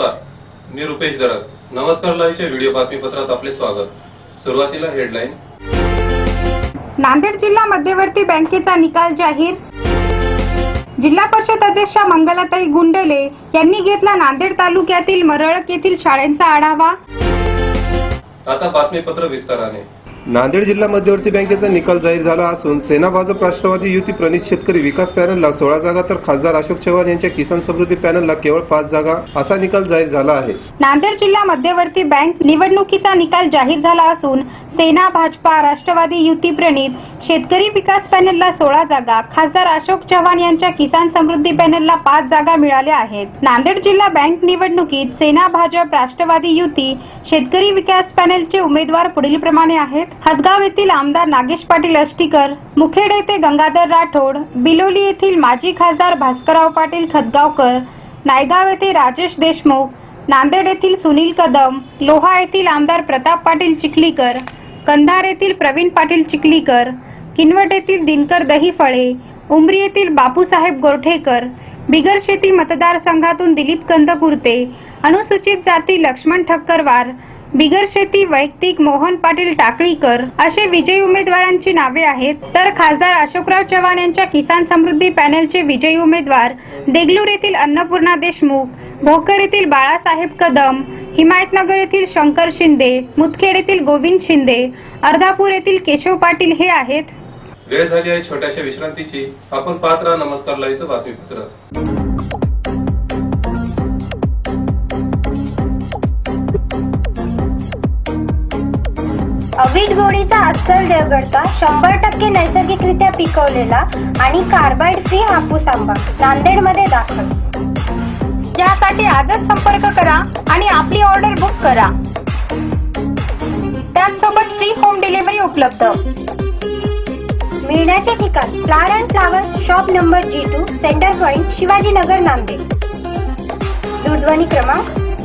नमस्कार मी रुपेश दरक नमस्कार लाईव्हच्या व्हिडिओ बातमीपत्रात आपले स्वागत. सुरुवातीला हेडलाईन. नांदेड जिल्हा मध्यवर्ती बँकेचा निकाल जाहीर. जिल्हा परिषद अध्यक्षा मंगलाताई गुंडले यांनी घेतला नांदेड तालुक्यातील मरळक येथील शाळांचा आढावा. आता बातमीपत्र विस्ताराने. नांदेड जिल्हा मध्यवर्ती बँकेचा निकाल जाहीर झाला असून सेना भाजप राष्ट्रवादी युती प्रणित शेतकरी विकास पॅनलला सोळा जागा तर खासदार अशोक चव्हाण यांच्या किसान समृद्धी पॅनलला केवळ पाच जागा असा निकाल जाहीर झाला आहे. नांदेड जिल्हा मध्यवर्ती बँक निवडणुकीचा निकाल जाहीर झाला असून सेना भाजपा राष्ट्रवादी युती प्रणित शेतकरी विकास पॅनलला सोळा जागा खासदार अशोक चव्हाण यांच्या किसान समृद्धी पॅनलला पाच जागा मिळाल्या आहेत. नांदेड जिल्हा बँक निवडणुकीत सेना भाजप राष्ट्रवादी युती शेतकरी विकास पॅनलचे उमेदवार पुढीलप्रमाणे आहेत. हदगाव येथील आमदार नागेश पाटील अष्टीकर मुखेड येथे गंगाधर राठोड बिलोली येथील माजी खासदार भास्करराव पाटील खतगावकर नायगाव येथे राजेश देशमुख नांदेड येथील सुनील कदम लोहा येथील आमदार प्रताप पाटील चिखलीकर कंधार येथील प्रवीण पाटील चिखलीकर किनवट येथील दिनकर दहीफळे उमरी येथील बापूसाहेब गोरठेकर बिगर शेती मतदारसंघातून दिलीप कंदकुर्ते अनुसूचित जाती लक्ष्मण ठक्करवार बिगर शेती वैयक्तिक मोहन पाटील टाकळीकर असे विजयी उमेदवारांची नावे आहेत. तर खासदार अशोकराव चव्हाण यांच्या किसान समृद्धी पॅनलचे विजयी उमेदवार देगलूर येथील अन्नपूर्णा देशमुख भोकर येथील बाळासाहेब कदम हिमायतनगर येथील शंकर शिंदे मुदखेड येथील गोविंद शिंदे अर्धापूर येथील केशव पाटील हे आहेत. वेळ झाली आहे छोट्याशा विश्रांतीची. आपण पात्र नमस्कार लाईचं बातमीपत्र. गोडीचा अस्सल देवगडचा शंभर टक्के नैसर्गिकरित्या पिकवलेला आणि कार्बाइड फ्री हापूस आंबा. नांदेडमध्ये दाखल. यासाठी आजच संपर्क करा आणि आपली ऑर्डर बुक करा. त्याचसोबत फ्री होम डिलिव्हरी उपलब्ध. मिळण्याचे ठिकाण flower and flowers shop number G two centre point Shivajinagar Nanded. दूरध्वनी क्रमांक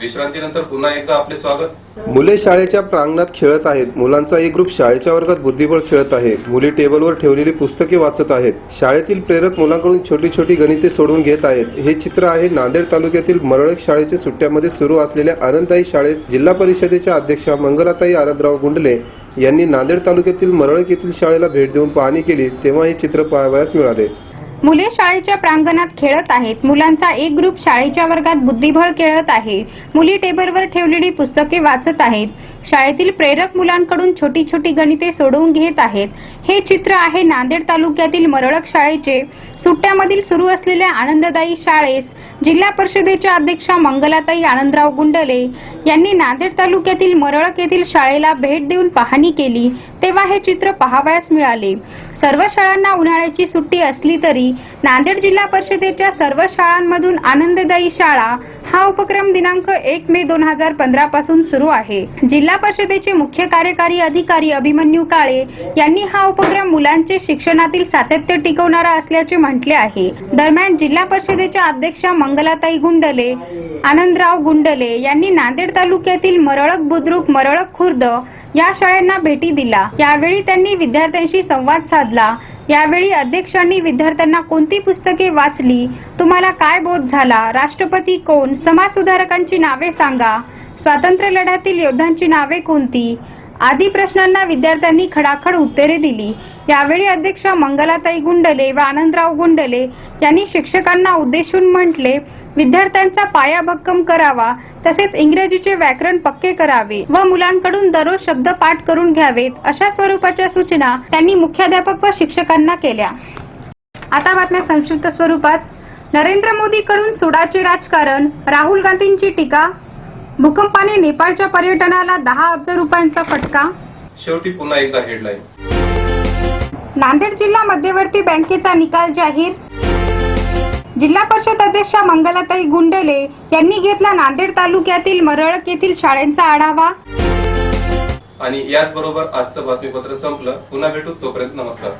विश्रांतीनंतर पुन्हा एकदा आपले स्वागत. मुले शाळेच्या प्रांगणात खेळत आहेत. मुलांचा एक ग्रुप शाळेच्या वर्गात बुद्धिबळ खेळत आहे. मुली टेबलवर ठेवलेली पुस्तके वाचत आहेत. शाळेतील प्रेरक मुलांकडून छोटी छोटी गणिते सोडवून घेत आहेत. हे चित्र आहे नांदेड तालुक्यातील मरळक शाळेच्या सुट्ट्यामध्ये सुरू असलेल्या आनंददायी शाळेस जिल्हा परिषदेच्या अध्यक्षा मंगलाताई आनंदराव गुंडले यांनी नांदेड तालुक्यातील मरळक येथील शाळेला भेट देऊन पाहणी केली. तेव्हा हे चित्र पाहावयास मिळाले. मुले शाळेच्या प्रांगणात खेळत आहेत. मुलांचा एक ग्रुप शाळेच्या वर्गात बुद्धिबळ खेळत आहे. मुली टेबलवर ठेवलेली पुस्तके वाचत आहेत. शाळेतील प्रेरक मुलांकडून छोटी छोटी गणिते सोडवून घेत आहेत. हे चित्र आहे नांदेड तालुक्यातील मरळक शाळेचे. सुट्ट्यामधील सुरू असलेल्या आनंददायी शाळेस जिल्हा परिषदेच्या अध्यक्षा मंगलाताई आनंदराव गुंडले यांनी नांदेड तालुक्यातील मरळक येथील शाळेला भेट देऊन पाहणी केली तेव्हा हे चित्र पाहावयास मिळाले. सर्व शाळांना उन्हाळ्याची सुट्टी असली तरी नांदेड जिल्हा परिषदेच्या सर्व शाळांमधून आनंददायी शाळा हा उपक्रम दिनांक एक मे दोन हजार पंधरा पासून सुरू आहे. जिल्हा परिषदेचे मुख्य कार्यकारी अधिकारी अभिमन्यू काळे यांनी हा उपक्रम मुलांचे शिक्षणातील सातत्य टिकवणारा असल्याचे म्हटले आहे. दरम्यान जिल्हा परिषदेच्या अध्यक्षा मंगलाताई गुंडले आनंदराव गुंडले यांनी नांदेड तालुक्यातील मरळक बुद्रुक मरळक खुर्द या शाळांना भेटी दिला. यावेळी त्यांनी विद्यार्थ्यांशी संवाद साधला. यावेळी अध्यक्षांनी विद्यार्थ्यांना कोणती पुस्तके वाचली तुम्हाला काय बोध झाला राष्ट्रपती कोण समाजसुधारकांची नावे सांगा स्वातंत्र्य लढ्यातील योद्धांची नावे कोणती आदी प्रश्नांना विद्यार्थ्यांनी खडाखड उत्तरे दिली. यावेळी अध्यक्षा मंगलाताई गुंडले व आनंदराव गुंडले यांनी शिक्षकांना उद्देशून म्हटले विद्यार्थ्यांचा पाया भक्कम करावा तसेच इंग्रजीचे व्याकरण पक्के करावे व मुलांकडून दररोज शब्द पाठ करून घ्यावेत अशा स्वरूपाच्या सूचना त्यांनी मुख्याध्यापक व शिक्षकांना केल्या. आता बातम्या संक्षिप्त स्वरूपात. नरेंद्र मोदीकडून सुडाचे राजकारण राहुल गांधींची टीका भूकंपाने नेपाळच्या पर्यटनाला दहा अब्ज रुपयांचा फटका. शेवटी पुन्हा एकदा हेडलाईन नांदेड जिल्हा मध्यवर्ती बँकेचा निकाल जाहीर जिल्हा परिषद अध्यक्षा मंगलाताई गुंडले यांनी घेतला नांदेड तालुक्यातील मरळक येथील शाळेंचा आढावा. आणि याचबरोबर आजचं बातमीपत्र संपलं. पुन्हा भेटू तोपर्यंत नमस्कार.